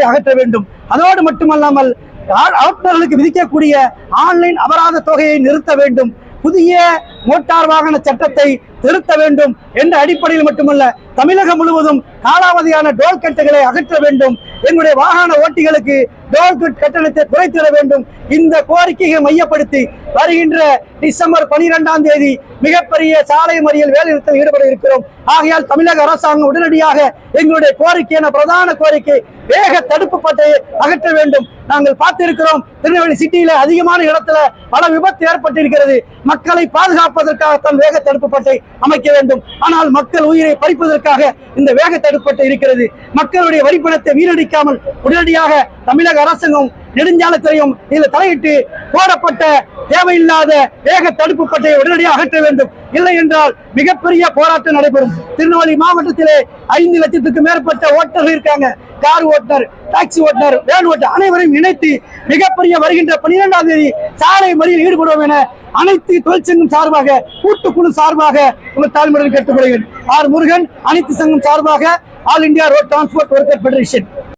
அவற்றை அகற்ற வேண்டும். அதோடு மட்டுமல்லாமல் ஆ- விதிக்கக்கூடிய ஆன்லைன் அபராத தொகையை நிறுத்த வேண்டும். புதிய மோட்டார் வாகன சட்டத்தை திருத்த வேண்டும் என்ற அடிப்படையில் மட்டுமல்ல தமிழகம் முழுவதும் காலாவதியான டோல் கட்டுகளை அகற்ற வேண்டும். எங்களுடைய வாகன ஓட்டிகளுக்கு டோல் கட்டணத்தை குறைத்திட வேண்டும். இந்த கோரிக்கையை மையப்படுத்தி வருகின்ற டிசம்பர் பனிரெண்டாம் தேதி மிகப்பெரிய சாலை மறியல் வேலைநிறுத்தம் ஈடுபட இருக்கிறோம். ஆகையால் தமிழக அரசாங்கம் உடனடியாக எங்களுடைய கோரிக்கையான பிரதான கோரிக்கை வேக தடுப்பு பட்டையை அகற்ற வேண்டும். நாங்கள் பார்த்திருக்கிறோம் திருநெல்வேலி சிட்டியில அதிகமான இடத்துல பல விபத்து ஏற்பட்டிருக்கிறது. மக்களை பாதுகாப்பு காப்பதற்காகத்தான் வேக தடுப்பு பட்டை அமைக்க வேண்டும். ஆனால் மக்கள் உயிரை பறிப்பதற்காக இந்த வேக தடுப்பு பட்டை இருக்கிறது. மக்களுடைய வரிப்பணத்தை வீணடிக்காமல் உடனடியாக தமிழக அரசாங்கம் நெடுஞ்சாலைத்துறையும் இதில் தலையிட்டு போடப்பட்ட தேவையில்லாத வேக தடுப்பு பட்டையை உடனடியாக அகற்ற வேண்டும். இல்லை என்றால் மிகப்பெரிய போராட்டம் நடைபெறும். திருநெல்வேலி மாவட்டத்திலே ஐந்து லட்சத்துக்கு மேற்பட்ட ஓட்டர்கள் இருக்காங்க. கார் ஓட்டுநர் டாக்ஸி ஓட்டுநர் வேன் ஓட்டுநர் அனைவரையும் இணைத்து மிகப்பெரிய வருகின்ற பனிரெண்டாம் தேதி சாலை மறியல் ஈடுபடுவோம் என அனைத்து தொழிற்சங்கம் சார்பாக கூட்டுக்குழு சார்பாக உங்கள் தாழ்மையுடன் கேட்டுக்கொள்கிறேன். ஆர் முருகன் அனைத்து சங்கம் சார்பாக all India road transport worker federation